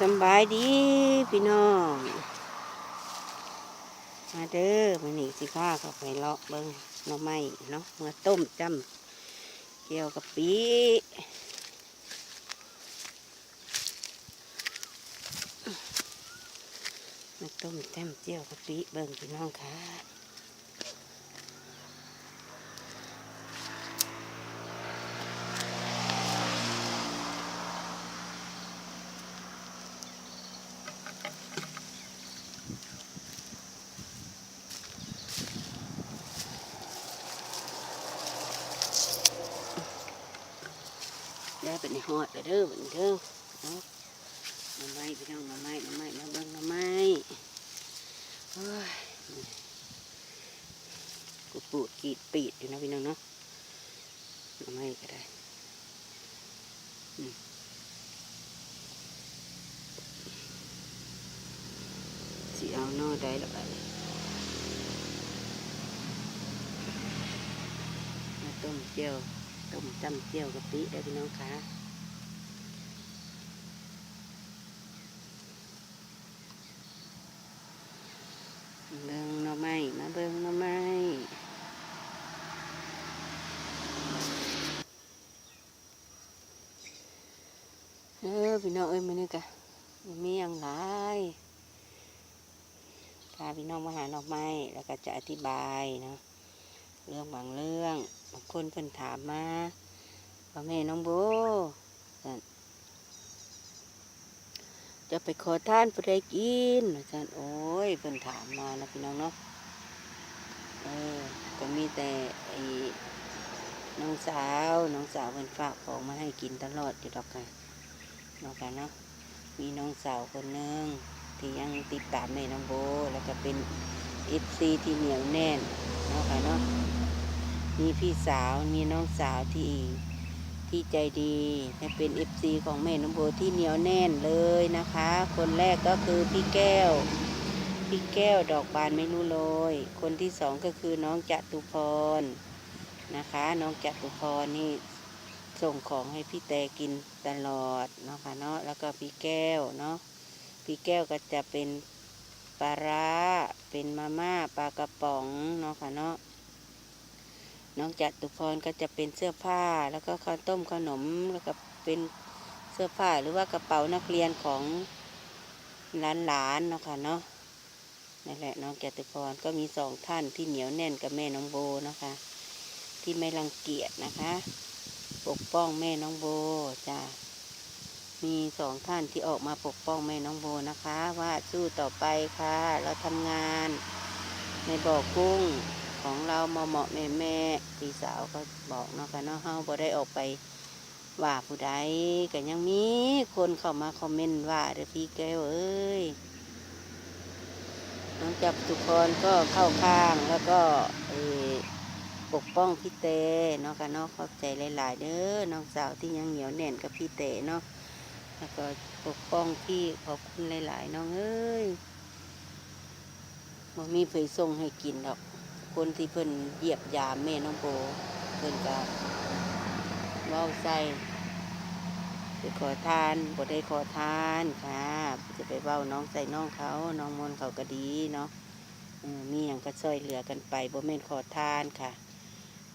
สบายดีพี่น้อง มาเด้อมาหนีสิผ้าเข้าไปเลาะเบิ้งหน่อไม้เนาะเมื่อต้มจำเกี่ยวกับปีมาต้มจำเจียวกับปีเบิ้งพี่น้องค่ะ นหอดเด้อเบิ่งเด้อนาะหน่อไม้พี่น้องหน่อไม้หน่อไม้มาเบิ้งหน่อไม้โอ้ยกูปูดกีดปีดอยู่นะพี่น้องเนาะหน่อไม้ก็ได้สิเอาหน่อได้ละไปมาต้มเจียวต้มจำเจียวกะปิได้พี่น้องคะ เบิ่งหน่อไม้มาเบิ่งหน่อไม้เออพี่น้องเอ้ยมันนี่กะมันมีอย่างไรพาพี่น้องมาหาหน่อไม้แล้วก็จะอธิบายเนาะเรื่องบางเรื่องบางคนเพิ่นถามมาว่าแม่น้องโบนั่น จะไปขอท่านผู้ใดกินอาจารย์โอ้ยเพิ่นถามมานะพี่น้องเนาะเออก็มีแต่ไอ้น้องสาวน้องสาวเพิ่นฝากของมาให้กินตลอดอยู่ดอกค่ะเนาะกันเนาะมีน้องสาวคนหนึงที่ยังติดตามแม่น้องโบ แล้วก็เป็นเอฟซีที่เหนียวแน่นเนาะค่ะเนาะมีพี่สาวมีน้องสาวที่ ที่ใจดีให้เป็นเอฟซีของแม่น้องโบที่เหนียวแน่นเลยนะคะ คนแรกก็คือพี่แก้ว พี่แก้วดอกบานไม่รู้โรยคนที่สองก็คือน้องจัตุพรนะคะ น้องจัตุพรนี่ส่งของให้พี่แต่กินตลอดเนาะค่ะเนาะแล้วก็พี่แก้วเนาะพี่แก้วก็จะเป็นปลาร้าเป็นมาม่าปลากระป๋องเนาะค่ะเนาะ น้องจัตุพรก็จะเป็นเสื้อผ้าแล้วก็ข้าวต้มขนมแล้วก็เป็นเสื้อผ้าหรือว่ากระเป๋านักเรียนของหลานๆเนาะค่ะเนาะนั่นแหละน้องจัตุพรก็มีสองท่านที่เหนียวแน่นกับแม่น้องโบนะคะ ที่ไม่รังเกียจนะคะ ปกป้องแม่น้องโบจ้ามีสองท่านที่ออกมาปกป้องแม่น้องโบนะคะ ว่าสู้ต่อไปค่ะ เราทำงานในบ่อกุ้ง ของเรามาเหมาะแม่แม่พี่สาวก็บอกเนาะค่ะเนาะเฮาบ่ได้ออกไปว่าผู้ใดก็ยังมีคนเข้ามาคอมเมนต์ว่าเด้อพี่แก้วเอ้ยน้องจับทุกคนก็เข้าข้างแล้วก็เอปกป้องพี่เตเนาะค่ะเนาะขอบใจหลาย ๆ เด้อน้องสาวที่ยังเหนียวแน่นกับพี่เตเนาะแล้วก็ปกป้องพี่ขอบคุณหลาย ๆ น้องเอ้ยบ่มีเผยส่งให้กินดอก คนที่เพิ่นเหยียบยามแม่น้องโบเพิ่นก็เว้าใส่ไปขอทานบ่ได้ขอทานค่ะ จะไปเว้าน้องใส่น้องเขาน้องมนเขาก็ดีเนาะมีอย่างก็ช่วยเหลือกันไปบ่แม่นขอทานค่ะ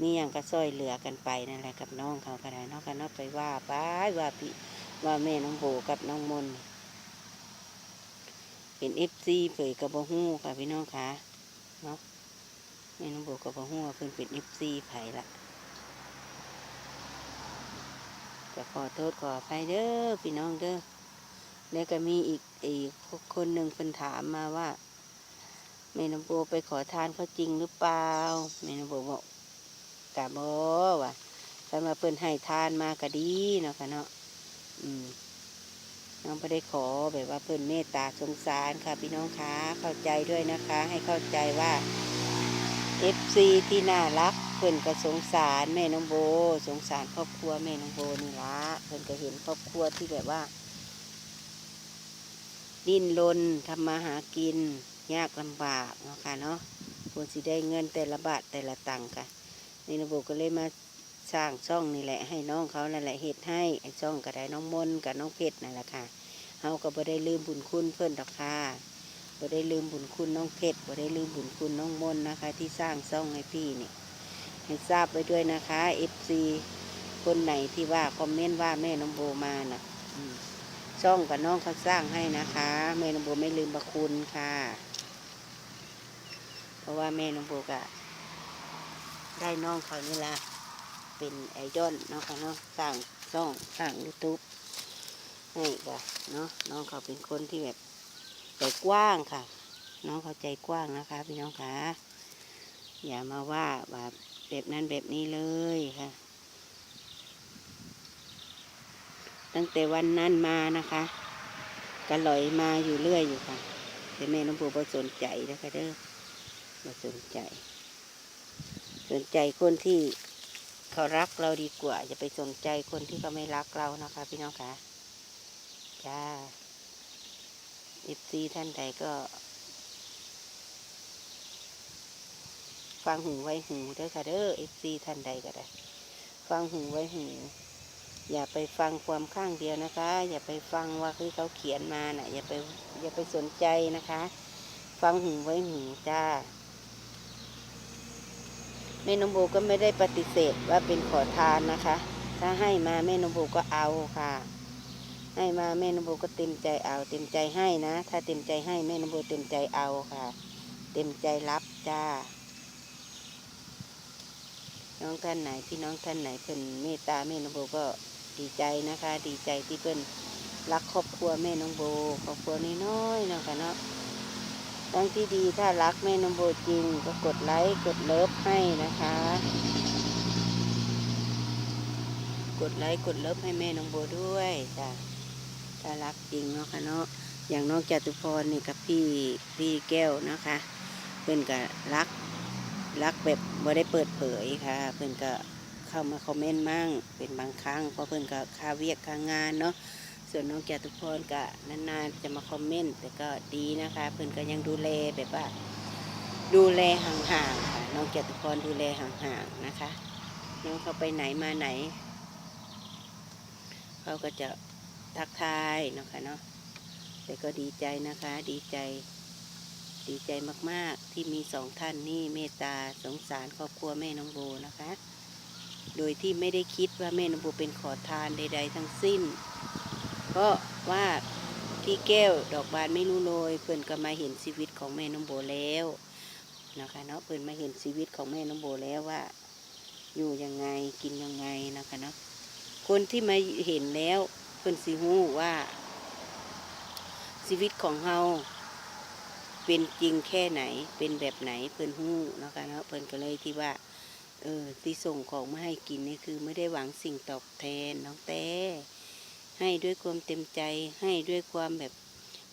มีอย่างก็ช่วยเหลือกันไปนั่นแหละกับน้องเขาก็ได้เนาะกันเนาะไปว่าไปว่าพี่ว่าแม่น้องโบกับน้องมนเป็นเอฟซีเผยกับบ่ฮู้ค่ะพี่น้องค่ะเนาะ แม่น้องโบกับพ่อหัวเพิ่นเป็นเอฟซีไผ่ละก็ขอโทษขออภัยเด้อพี่น้องเด้อแล้วก็มีอีกอีกคนหนึ่งเพิ่นถามมาว่าแม่น้องโบไปขอทานเขาจริงหรือเปล่าแม่น้องโบบอกกะบอว่ะถ้ามาเพิ่นให้ทานมาก็ดีเนาะค่ะเนาะอืมน้องไม่ได้ขอแบบว่าเพิ่อนเมตตาสงสารค่ะพี่น้องคะเข้าใจด้วยนะคะ ให้เข้าใจว่า เอฟซีที่น่ารักเพิ่อนก็สงสารแม่น้องโบ สงสารครอบครัวแม่น้องโบนี่ละเพิ่อนก็เห็นครอบครัวที่แบบว่า ดิ้นรนทำมาหากิน ยากลำบากเนาะค่ะเนาะควรสิได้เงินแต่ละบาทแต่ละตังค์ค่ะแม่น้องโบก็เลยมาสร้างช่องนี่แหละ ให้น้องเขานั่นแหละเฮ็ดให้ไอ้ช่องก็ได้น้องมนกับน้องเพชรนั่นแหละค่ะเฮาก็บ่ได้ลืมบุญคุณเพิ่อนดอกค่ะ บ่ได้ลืมบุญคุณน้องเพชรบ่ได้ลืมบุญคุณน้องมนนะคะ ที่สร้างซ่องให้พี่เนี่ยให้ทราบไว้ด้วยนะคะ FC คนไหนที่ว่าคอมเมนต์ว่าแม่น้องโบมาน่ะซ่องกับน้องเขาสร้างให้นะคะ แม่น้องโบไม่ลืมประคุณค่ะ เพราะว่าแม่น้องโบก็ได้น้องเขานี่ละเป็นไอดอลเนาะค่ะเนาะสร้างซ่องสร้างยูทูบให้ก็เนาะน้องเขาเป็นคนที่แบบ ใจกว้างค่ะ น้องเขาใจกว้างนะคะ พี่น้องคะอย่ามาว่าแบบแบบนั้นแบบนี้เลยค่ะ ตั้งแต่วันนั้นมานะคะก็ลอยมาอยู่เรื่อยอยู่ค่ะแต่แม่น้องปูบ่สนใจนะคะเด้อบ่สนใจ สนใจคนที่เขารักเราดีกว่า อย่าไปสนใจคนที่เขาไม่รักเรานะคะ พี่น้องคะจ้า อฟซีท่านใดก็ ฟังหูไว้หูเด้อค่ะเด้อเอฟซีท่านใดก็ได้ ฟังหูไว้หู อย่าไปฟังความข้างเดียวนะคะ อย่าไปฟังว่าคือเขาเขียนมาน่ะ อย่าไปอย่าไปสนใจนะคะ ฟังหูไว้หูจ้าแม่นมโบก็ไม่ได้ปฏิเสธว่าเป็นขอทานนะคะ ถ้าให้มาแม่นมโบก็เอาค่ะ ให้มาแม่นโบก็เต็มใจเอา เต็มใจให้นะ ถ้าเต็มใจให้แม่นโบเต็มใจเอาค่ะ เต็มใจรับจ้า น้องท่านไหนพี่น้องท่านไหนเป็นเมตตาแม่น้องโบก็ดีใจนะคะ ดีใจที่เพิ่นรักครอบครัวแม่น้องโบครอบครัวน้อยๆนะคะเนาะทั้งที่ดีถ้ารักแม่น้องโบจริง ก็กดไลค์กดเลิฟให้นะคะ กดไลค์กดเลิฟให้แม่น้องโบด้วยจ้ะ ถ้ารักจริงเนาะค่ะเนาะอย่างน้องจตุพรนี่กับพี่พี่แก้วนะคะเพิ่นก็รักรักแบบบ่ได้เปิดเผยค่ะ เพื่อนก็เข้ามาคอมเมนต์มั่งเป็นบางครั้งเพราะเพื่อนก็ค่าเวียกค่างานเนาะส่วนน้องแกตุพรก็นานๆจะมาคอมเมนต์แต่ก็ดีนะคะ เพื่อนก็ยังดูแลแบบว่า ดูแลห่างๆค่ะน้องแกตุพรดูแลห่างๆนะคะ น้องเขาไปไหนมาไหน เขาก็จะ ทักทายเนาะค่ะเนาะแต่ก็ดีใจนะคะ ดีใจ ดีใจมากๆ ที่มีสองท่านนี่เมตตาสงสารครอบครัวแม่น้องโบนะคะ โดยที่ไม่ได้คิดว่าแม่น้องโบเป็นขอทานใด ๆ ทั้งสิ้นเพราะว่าพี่แก้วดอกบานไม่รู้โรยเพื่อนก็มาเห็นชีวิตของแม่น้องโบแล้วนะคะเนาะเพื่อนมาเห็นชีวิตของแม่น้องโบแล้วว่า อยู่ยังไงกินยังไงนะคะเนาะคนที่มาเห็นแล้ว เพื่อนสิฮู้ว่า ชีวิตของเฮาเป็นจริงแค่ไหนเป็นแบบไหนเพิ่นหู้เนาะคะเนาะเพิ่นก็เลยที่ว่า เออที่ส่งของมาให้กินนี่คือไม่ได้หวังสิ่งตอบแทนน้องแต่ให้ด้วยความเต็มใจให้ด้วยความแบบ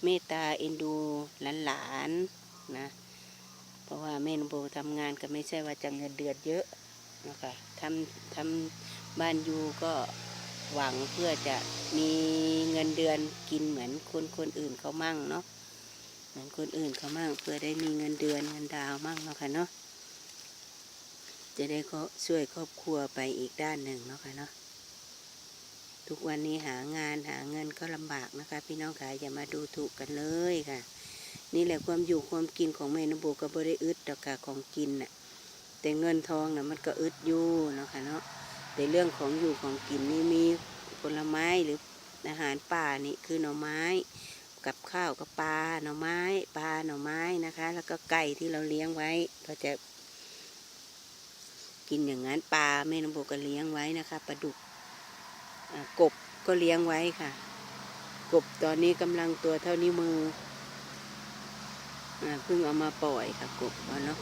เมตตาเอ็นดูหลานๆนะเพราะว่าแม่นโบทำงานก็ไม่ใช่ว่าจะเงินเดือนเยอะนะคะทำทำบ้านอยู่ก็ หวังเพื่อจะมีเงินเดือนกินเหมือนคนคนอื่นเขามั่งเนาะเหมือนคนอื่นเขามั่งเพื่อได้มีเงินเดือนเงินดาวมั่งเนาะค่ะเนาะจะได้ก็ช่วยครอบครัวไปอีกด้านหนึ่งเนาะค่ะเนาะทุกวันนี้หางานหาเงินก็ลำบากนะคะ พี่น้องค่ะอย่ามาดูถูกกันเลยค่ะ นี่แหละความอยู่ความกินของแม่นโบก็บ่ได้อึดดอกค่ะของกินน่ะแต่เงินทองน่ะมันก็อึดอยู่เนาะค่ะเนาะ แต่เรื่องของอยู่ของกินนี่มีผลไม้หรืออาหารป่านี่คือหน่อไม้ กับข้าวกับปลาหน่อไม้ปลาหน่อไม้นะคะ แล้วก็ไก่ที่เราเลี้ยงไว้ก็จะ กินอย่างนั้นปลาแม่น้ำโบก็เลี้ยงไว้นะคะปลาดุกกบก็เลี้ยงไว้ค่ะ กบตอนนี้กำลังตัวเท่านิ้วมือเพิ่งเอามาปล่อยค่ะกบเอาเนาะ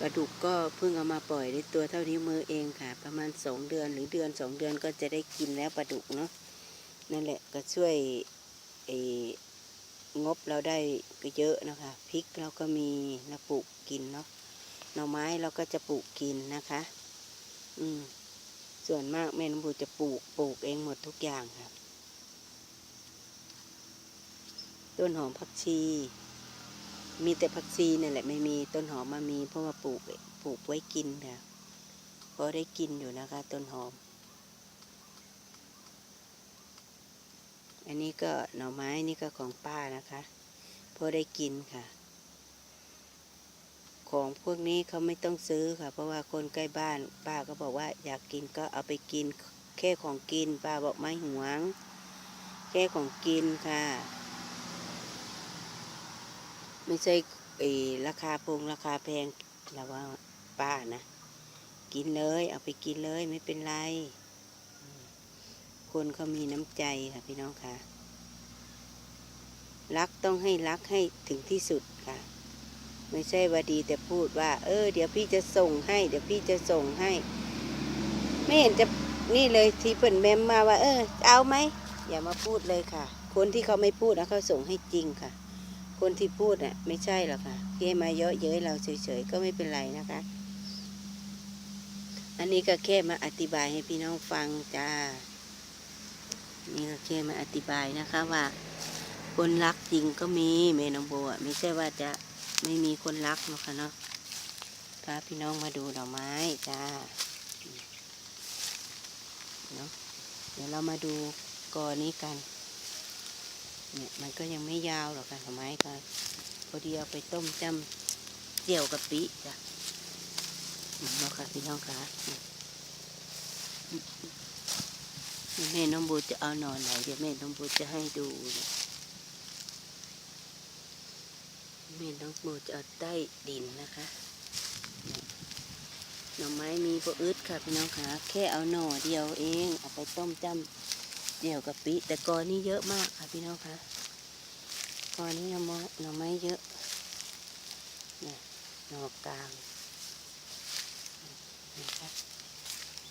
ปลาดุกก็เพิ่งเอามาปล่อยได้ตัวเท่านิ้มือเองค่ะ ประมาณสองเดือนหรือเดือนสองเดือนก็จะได้กินแล้วปลาดุกเนาะนั่นแหละก็ช่วยไอ้งบเราได้ก็เยอะนะคะพริกเราก็มีเราปลูกกินเนาะหน่อไม้เราก็จะปลูกกินนะคะ อืม ส่วนมากแม่นบูจะปลูกปลูกเองหมดทุกอย่างค่ะต้นหอมผักชี มีแต่ผักชีนี่แหละไม่มีต้นหอมมามี เพราะว่าปลูกปลูกไว้กินค่ะพอได้กินอยู่นะคะต้นหอม อันนี้ก็หน่อไม้นี่ก็ของป้านะคะพอได้กินค่ะ ของพวกนี้เขาไม่ต้องซื้อค่ะ เพราะว่าคนใกล้บ้านป้าก็บอกว่าอยากกินก็เอาไปกินแค่ของกินป้าบอกไม่หวง แค่ของกินค่ะ ไม่ใช่เอราคาพงราคาแพงแล้วว่าป้านะ กินเลย เอาไปกินเลยไม่เป็นไร คนเขามีน้ำใจค่ะพี่น้องค่ะ รักต้องให้รักให้ถึงที่สุดค่ะ ไม่ใช่ว่าดีแต่พูดว่า เออ เดี๋ยวพี่จะส่งให้ เดี๋ยวพี่จะส่งให้ ไม่เห็นจะนี่เลยที่เปิ่นแมมมาว่า เออ เอาไหมอย่ามาพูดเลยค่ะ คนที่เขาไม่พูดนะเขาส่งให้จริงค่ะ คนที่พูดน่ะไม่ใช่หรอกค่ะที่มาเยอะเย้ยเราเฉยๆก็ไม่เป็นไรนะคะ อันนี้ก็แค่มาอธิบายให้พี่น้องฟังจ้า นี่ก็แค่มาอธิบายนะคะว่า คนรักจริงก็มีเมนองโบอะไม่ใช่ว่าจะไม่มีคนรักหรอกค่ะเนาะพาพี่น้องมาดูดอกไม้จ้าเนาะเดี๋ยวเรามาดูกอนี้กัน เนี่ยมันก็ยังไม่ยาวหรอกค่ะดอไม้ก็พอดีเอาไปต้มจำเจียวกะปิจ้ะเนาะค่ะพี่น้องค่ะแม่น้องโบจะเอานอนไหนเดี๋ยวแม่น้องโบจะให้ดูเนี่ยแม่น้องโบจะเอาใต้ดินนะคะหน่อไม้มีปอึดค่ะพี่น้องค่ะแค่เอาหน่อเดียวเอง เอาไปต้มจำ เดี่ยวกับปิแต่กอนี้เยอะมากค่ะพี่น้องคะกอนี้หน่อไม้หน่อไม้เยอะเนี่ยหน่อกลางนะคะ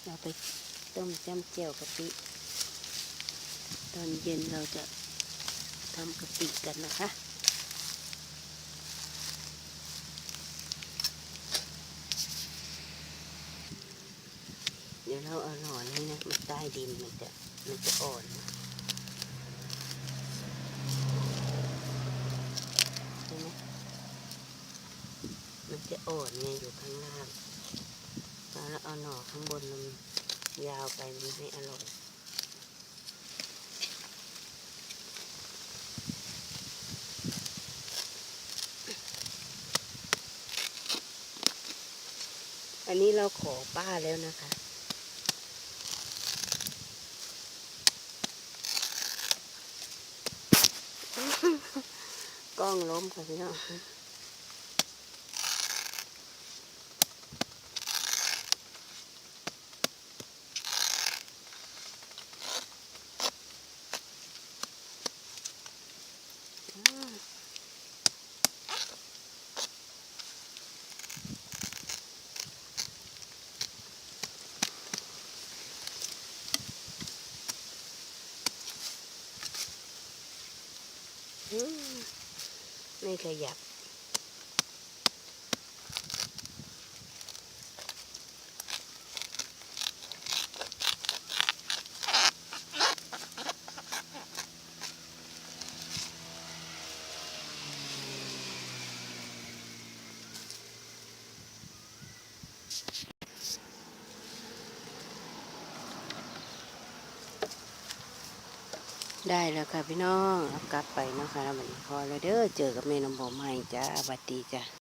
เราไปต้มจำเจียวกะปิตอนเย็นเราจะทำกะปิกันนะคะเดี๋ยวเราเอาหนอนนี่นะมันใต้ดินมันจะ มันจะอ่อนนะใช่ไหมมันจะอ่อนไงอยู่ข้างล่างแล้วเราเอาหน่อข้างบนมันยาวไปมันไม่อร่อยอันนี้เราขอป้าแล้วนะคะ กล้องล้มค่ะพี่น้องอืม ไม่ขยับ ได้แล้วค่ะพี่น้องเอากลับไปเนาะคะแล้วมันพอแล้วเด้อเจอกับแม่น้ำบอมใหม่จ้าสวัสดีจ้ะ